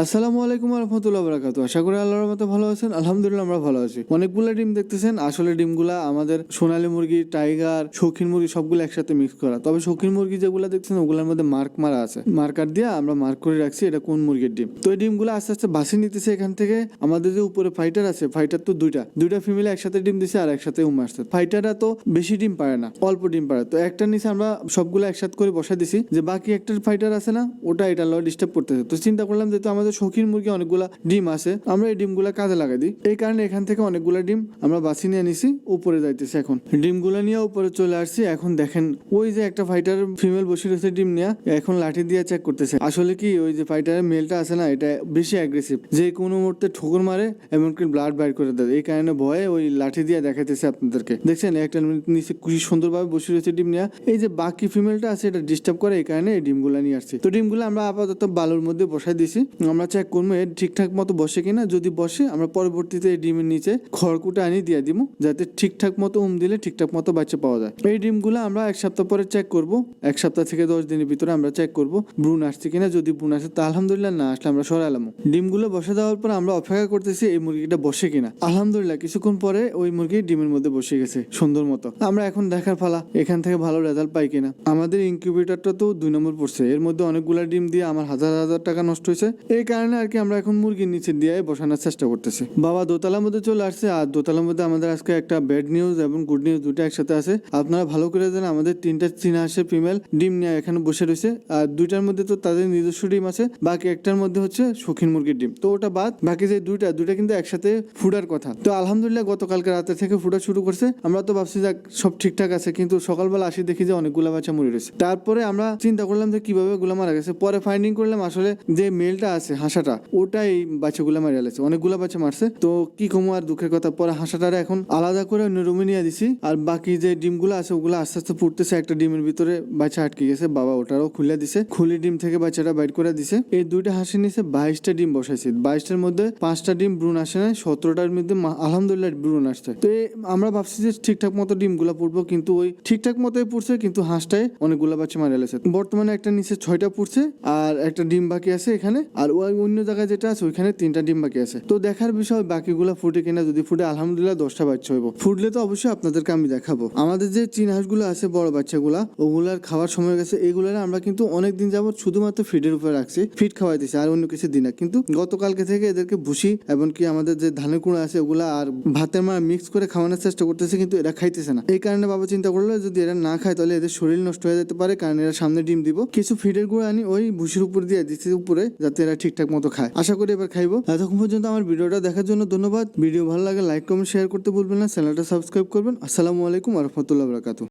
আসসালামু আলাইকুম রহমতুল্লাহ বরাকাতু আশা করি আল্লাহর মতো ভালো আছেন। আলহামদুলিল্লাহ, আমরা ভালো আছি। অনেকগুলো ডিম দেখতেছেন, আসলে ডিমগুলা আমাদের সোনালী মুরগি, টাইগার, শৌখিন মুরগি সবগুলো একসাথে মিক্স করা। তবে শৌখিন মুরগি যেগুলো দেখছেন ওগুলোর মধ্যে মার্ক মারা আছে। মার্কার দিয়ে আমরা মার্ক করে রাখছি এটা কোন মুরগির ডিম। তো এই ডিমগুলো আস্তে আস্তে বাসি নিতেছে এখান থেকে। আমাদের যে উপরে ফাইটার আছে ফাইটার তো দুইটা। দুইটা ফিমেল একসাথে ডিম দিছে আর একসাথে উম আসছে। ফাইটাররা তো বেশি ডিম পারে না, অল্প ডিম পারে। তো একটা নিচে আমরা সবগুলো একসাথে করে বসা দিছি। যে বাকি একটা ফাইটার আছে না, ওটা এটা লয় ডিস্টার্ব করতেছে। তো চিন্তা করলাম যেহেতু আমাদের শৌখিন মুরগি অনেকগুলা ডিম আছে, আমরা এই ডিমগুলা কাজে লাগাই দিই। এই কারণে এখান থেকে অনেকগুলা ডিম আমরা বাছি নিয়ে নিছি, উপরে যাইতেছি এখন। ডিমগুলা নিয়ে উপরে চলে আসছি, এখন দেখেন ওই যে একটা ফাইটার ফিমেল বসে রয়েছে ডিম নিয়ে, এখন লাঠি দিয়ে চেক করতেছে। আসলে কি ওই যে ফাইটারের মেলটা আছে না, এটা বেশি অ্যাগ্রেসিভ যে কোনো মুহূর্তে ঠোকর মারে, এমনকি ব্লাড বাইর করে দেয়। এই কারণে ভয়ে ওই লাঠি দিয়ে দেখাইতেছে আপনাদেরকে। দেখছেন, একটা নিচে খুবই সুন্দরভাবে বসে রয়েছে ডিম নিয়ে। এই যে বাকি ফিমেলটা আছে, এটা ডিস্টার্ব করে, এই কারণে এই ডিমগুলা নিয়ে আসছে। তো ডিমগুলো আমরা আপাতত বালুর মধ্যে বসাই দিছি। আমরা করব এর ঠিকঠাক মতো বসে কিনা, যদি বসে আমরা পরবর্তীতে এই ডিমের নিচে খড়কুটা আনি দিয়ে দিব যাতে ঠিকঠাক মতো উম দিলে ঠিকঠাক মতো বাচ্চা পাওয়া যায়। এই ডিমগুলো আমরা এক সপ্তাহ পরে চেক করব, এক সপ্তাহ থেকে দশ দিনের ভিতরে আমরা চেক করব ব্রুন আসছে কিনা, যদি ব্রুন আসে, তা আলহামদুলিল্লাহ না আসলে আমরা সরালাম ডিমগুলো বসে দেওয়ার পর আমরা অপেক্ষা করতেছি এই মুরগিটা বসে কিনা। আলহামদুলিল্লাহ, কিছুক্ষণ পরে ওই মুরগি ডিমের মধ্যে বসে গেছে, সুন্দর মতো। আমরা এখন দেখার ফালা এখান থেকে ভালো রেজাল্ট পাই কিনা। আমাদের ইনকিউবেটরটা তো দুই নম্বর পড়ছে, এর মধ্যে অনেকগুলা ডিম দিয়ে আমার হাজার হাজার টাকা নষ্ট হয়েছে। এই কারণে আর কি আমরা এখন মুরগির নিচে দিয়ে বসানোর চেষ্টা করতেছি। বাবা দোতলার মধ্যে চলে আসছে আর দোতলার মধ্যে আমাদের আজকে একটা ব্যাড নিউজ এবং গুড নিউজ দুটো একসাথে আছে। আপনারা ভালো করে জানেন, আমাদের তিনটা চীনা হাঁসের ফিমেল ডিম নিয়ে এখানে বসে রয়েছে। আর দুইটার মধ্যে তো তাদের নিজস্ব ডিম আছে, বাকি একটার মধ্যে হচ্ছে শৌখিন মুরগির ডিম। তো ওটা বাদ, বাকি যে দুইটা দুইটা কিন্তু একসাথে ফুডার কথা। তো আলহামদুলিল্লাহ গতকালকে রাতে থেকে ফুটা শুরু করছে। আমরা তো ভাবছি যাক সব ঠিকঠাক আছে, কিন্তু সকালবেলা আসি দেখি যে অনেকগুলো বাচ্চা মরে রয়েছে। তারপরে আমরা চিন্তা করলাম যে কীভাবে ওগুলো মারা গেছে। পরে ফাইন্ডিং করলাম আসলে যে মেলটা আছে হাঁসাটা। ওটাই বাচ্চাগুলো মারা গেছে অনেকগুলো বাচ্চা মারছে। তো কি কমু আর দুঃখের কথা, পরে হাঁসাটারে এখন আলাদা করে অন্য রুমে নিয়ে দিছি। আর বাকি যে ডিমগুলো আছে, ওগুলো আস্তে আস্তে ফুটতেছে, একটা ডিমের ভিতরে বাচ্চা আটকে গেছে, বাবা ওটারও খুলে দিছে। খুলে ডিম থেকে বাচ্চাটা বাইট করে দিছে। এই দুইটা হাঁসের নিচে বাইশটা ডিম বসাইছে। বাইশটার মধ্যে পাঁচটা ডিম ব্রুন আসে না সতেরোটার মধ্যে আলহামদুলিল্লাহ ব্রুন আসছে। তো আমরা ভাবছি যে ঠিকঠাক মতো ডিমগুলো পুড়বো, কিন্তু ওই ঠিকঠাক মতোই পুড়ছে, কিন্তু হাঁসটায় অনেকগুলো বাচ্চা মারা গেছে বর্তমানে একটা নিচে ছয়টা পুড়ছে, আর একটা ডিম বাকি আছে এখানে। আর ওই অন্য জায়গায় যেটা আছে, ওইখানে তিনটা ডিম বাকি আছে। তো দেখার বিষয়, বাকিগুলো ফুটে কিনা, যদি ফুটে, আলহামদুলিল্লাহ দশটা বাচ্চা হইব। ফুটলে তো অবশ্যই আপনাদেরকে আমি দেখাবো। আমাদের যে চীন হাঁসগুলো আছে, বড় বাচ্চাগুলা, ওগুলার খাওয়ার সময় গেছে। এগুলার আমরা কিন্তু অনেক দিন যাবত শুধুমাত্র ফিডের উপরে রাখছি। ফিড খাওয়াইতেছি, আর অন্য কিছু দিন কিন্তু গতকালকে থেকে এদেরকে ভুসি এমনকি আমাদের যে ধানের কুড়া আছে, ওগুলা আর ভাতের মা মিক্স করে খাওয়ানোর চেষ্টা করতেছে, কিন্তু এরা খাইতেছে না। এই কারণে বাবা চিন্তা করল, যদি এরা না খায়, তাহলে এদের শরীর নষ্ট হয়ে যেতে পারে, কারণ এরা সামনে ডিম দিব। কিছু ফিডের গুঁড়ো আনি, ওই ভুসির উপর দিয়ে দিচ্ছি উপরে, যাতে এরা ঠিকঠাক মতো খায়। আশা করি এবার খাইবো। এতক্ষণ পর্যন্ত আমার ভিডিওটা দেখার জন্য ধন্যবাদ। ভিডিও ভালো লাগে লাইক কমেন্ট শেয়ার করতে ভুলবেন না। চ্যানেলটা সাবস্ক্রাইব করবেন। আসসালামু আলাইকুম আরহামতুল্লাহ বরাকাতু